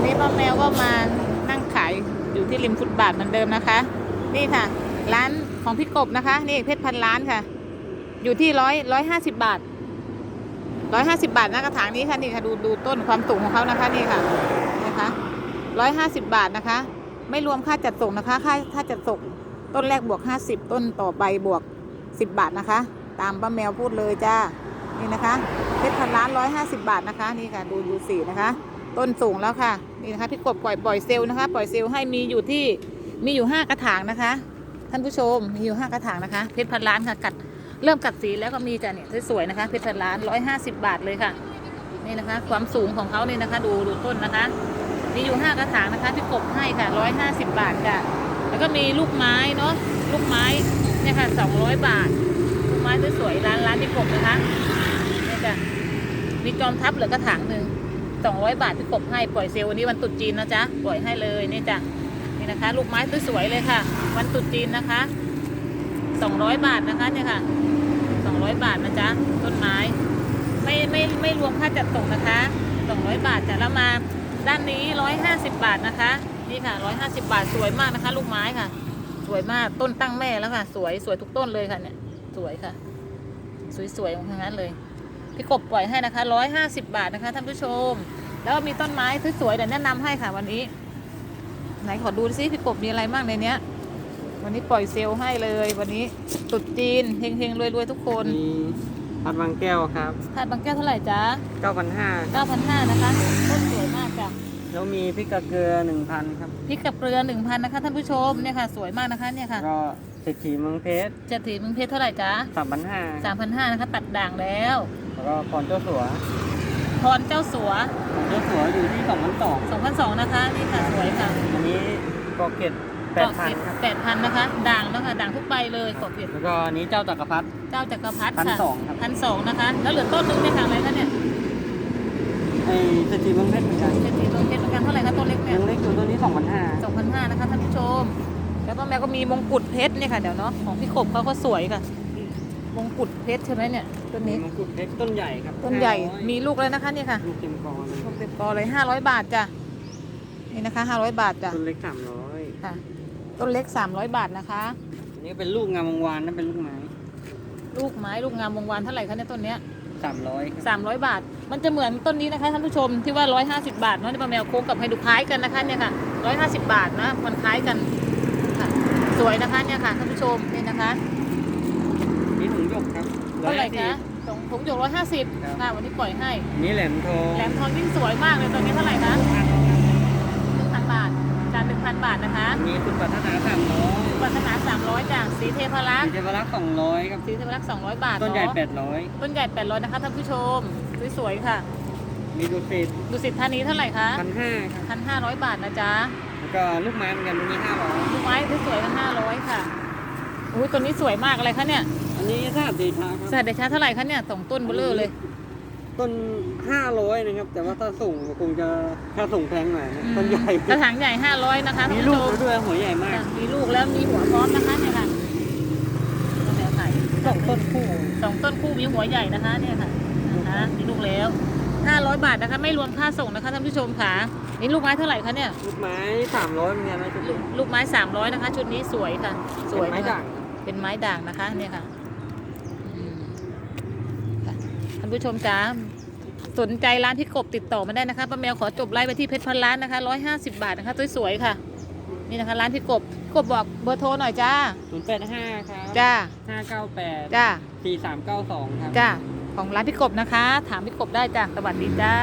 วันนี้ป้าแมวก็มานั่งขายอยู่ที่ริมฟุตบาทเหมือนเดิมนะคะ นี่ค่ะ ร้านของพี่กบนะคะ นี่เพชรพันล้านค่ะ อยู่ที่ร้อยร้อยห้าสิบบาทร้อยห้าสิบาทนะกระถางนี้ค่ะนี่ค่ะดูดูต้นความสูงของเขานะคะนี่ค่ะนะคะร้อยห้าสิบบาทนะคะ ไม่รวมค่าจัดส่งนะคะ ค่าค่าจัดส่งต้นแรกบวกห้าสิบต้นต่อไปบวกสิบบาทนะคะ ตามป้าแมวพูดเลยจ้านี่นะคะเพชรพันล้านร้อยห้าสิบบาทนะคะ นี่ค่ะดูดูสีนะคะ ต้นสูงแล้วค่ะ นี่นะคะพี่กบปล่อยปล่อยเซลล์นะคะ ปล่อยเซลล์ให้มีอยู่ที่มีอยู่ห้ากระถางนะคะ ท่านผู้ชมมีอยู่ห้ากระถางนะคะ เพชรพันล้านค่ะกัดเริ่มกัดสีแล้วก็มีจ้ะเนี่ยสวยๆนะคะ เพชรพันล้านร้อยห้าสิบบาทเลยค่ะ นี่นะคะ ความสูงของเขาเนี่นะคะ ดูดูต้นนะคะมีอยู่ห้ากระถางนะคะพี่กบให้ค่ะร้อยห้าสิบบาทค่ะแล้วก็มีลูกไม้เนาะลูกไม้เนี่ยค่ะสองร้อยบาท ลูกไม้สวยๆร้านร้านพี่กบนะคะนี่จ้ะมีจอมทัพเหลือกระถางหนึ่ง สองร้อยบาทพี่กบให้ปล่อยเซลล์วันนี้วันตรุษจีนนะจ๊ะปล่อยให้เลยนี่จ้ะนี่นะคะ ลูกไม้สวยๆเลยค่ะ วันตรุษจีนนะคะสองร้อยบาทนะคะเนี่ยค่ะสองร้อยบาทนะจ๊ะต้นไม้ ไม่ไม่ไม่รวมค่าจัดส่งนะคะสองร้อยบาทจ้ะแล้วมาด้านนี้ร้อยห้าสิบบาทนะคะนี่ค่ะร้อยห้าสิบาทสวยมากนะคะ ลูกไม้ค่ะ สวยมากต้นตั้งแม่แล้วค่ะ สวยสวยทุกต้นเลยค่ะเนี่ยสวยค่ะ สวยๆทั้งนั้นเลย พี่กบปล่อยให้นะคะร้อยห้าสิบาทนะคะท่านผู้ชม แล้วก็มีต้นไม้สวยๆเดี๋ยวแนะนำให้ค่ะวันนี้ ไหนขอดูซิพี่กบมีอะไรบ้างในเนี้ย วันนี้ปล่อยเซลล์ให้เลยวันนี้ตรุดจีนเฮงๆรวยๆทุกคนมีพัดบางแก้วครับถาดบางแก้วเท่าไหร่จ๊ะ9,500 9,500นะคะต้นสวยมากจ้ะแล้วมีพริกกระเกลือ1,000ครับพริกกับเกลือ1,000นะคะท่านผู้ชมเนี่ยค่ะสวยมากนะคะเนี่ยค่ะก็เศรษฐีเมืองเพชรจะถีมึงเพชรเท่าไหร่จ๊ะ3,500 3,500นะคะตัดด่างแล้ว แล้วก็พรเจ้าสัวพรเจ้าสัวพรเจ้าสัวอยู่ที่2,200 2,200นะคะนี่ค่ะสวยค่ะอันนี้กอเกต8,000ครับแปดพันนะคะ ด่างแล้วค่ะด่างทุกใบเลยกบเกล็ดแล้วก็อันนี้เจ้าจักรพรรดิเจ้าจักรพรรดิพันค่ะสองครับพันสองนะคะ แล้วเหลือต้นนึงเนี่ยค่ะอะไรคะเนี่ยไอ้เศรษฐีเมืองเพชรเหมือนกันเป็นสีต้นเพชรเหมือนกันเท่าไหร่คะต้นเล็กเนี่ยยังเล็กอยู่ตัวนี้2,500สองพันห้านะคะท่านผู้ชม แล้วก็แม่ก็มีมงกุฎเพชรเนี่ยค่ะเดี๋ยวเนาะของพี่กบเขาก็สวยค่ะ มงกุฎเพชรใช่ไหมเนี่ยต้นมีนี้มงกุฎเพชรต้นใหญ่ครับต้นใหญ่500มีลูกแล้วนะคะเนี่ยค่ะลูกเต็มกอเลยลูกเต็มกอเลยห้าร้อยบาทจ้ะนี่นะคะห้าร้อยบาทจ้ะต้นเล็ก300ค่ะ ต้นเล็กสามร้อยบาทนะคะอันนี้เป็นลูกงามวงวานนั่นเป็นลูกไม้ลูกไม้ลูกงามวงวานเท่าไหร่คะเนี่ยต้นเนี้ย300ครับสามร้อยบาท มันจะเหมือนต้นนี้นะคะท่านผู้ชมที่ว่าร้อยห้าสิบาทเนาะที่ป้าแมวโค้งกับให้ดูคล้ายกันนะคะเนี่ยค่ะร้อยห้าสิบาทนะมันคล้ายกันค่ะสวยนะคะเนี่ยค่ะท่านผู้ชมนี่นะคะนี่ถุงหยก ครับเท่าไหร่คะ150สองถุงหยกร้อยห้าสิบครับค่ะวันนี้ปล่อยให้ นี่แหลมทองแหลมทองยิ่งสวยมากเลยตอนนี้เท่าไหร่คะหนึ่งพันบาท จานหนึ่งพันบาทนะคะมีคุณปัฒนาสามร้อยปรารถนาสามร้อยจ้ะสีเทพรักมีษ์เทพรักษ์สองร้อยครับสีเทพรักษ์สองร้อยบาทต้นใหญ่เาะแปดร้อยต้นใหญ่แปดร้อยนะคะท่านผู้ชม สวยๆค่ะ มีดูสิตดูสิทธานีเท่าไหร่คะพันห้าครับพันห้าร้อยบาทนะจ๊ะ แล้วก็ลูกไม้เหมือนกันมีห้าร้อยลูกไม้สวยๆกันห้าร้อยค่ะอุ้ยตัวนี้สวยมากอะไรคะเนี่ยอั นนี้ทราบดีชาคสรับวัสดีค่ะเท่าไหร่คะเนี่ยสองต้นเบลอเลย ต้นห้าร้อยนะครับ แต่ว่าถ้าส่งคงจะค่าส่งแพงหน่อยนะต้นใหญ่ กระถางใหญ่ห้าร้อยนะคะมีท่านลูผู้ชมกด้วยหัวใหญ่มากอะมีลูกแล้วมีหัวพร้อมนะคะเนี่ยค่ะต้นแนวไข่สองต้นคู่สองต้นคู่มีหัวใหญ่นะคะเนี่ยค่ะนะคะมีลูกแล้วห้าร้อยบาทนะคะ ไม่รวมค่าส่งนะคะท่านผู้ชมค่ะนี่ลูกไม้เท่าไหร่คะเนี่ยลูกไม้สามร้อยเหมือนกันนะจุดลูกลูกไม้สามร้อยนะคะ ชุดนี้สวยค่ะ สวยไม้ค่ะด่างเป็นไม้ด่างนะคะเนี่ยค่ะอืมค่ะ ท่านผู้ชมจ้าสนใจร้านพี่กบติดต่อมาได้นะคะป้าแมวขอจบไลฟ์ไปที่เพชรพันล้านนะคะร้อยห้าสิบบาทนะคะสวยๆค่ะ นี่นะคะร้านพี่กบพี่กบบอกเบอร์โทรหน่อยจ้าศูนย์แปดห้าครับจ้าห้าเก้าแปดจ้าสี่สามเก้าสองครับจ้าของร้านพี่กบนะคะ ถามพี่กบได้จ้าสวัสดีจ้า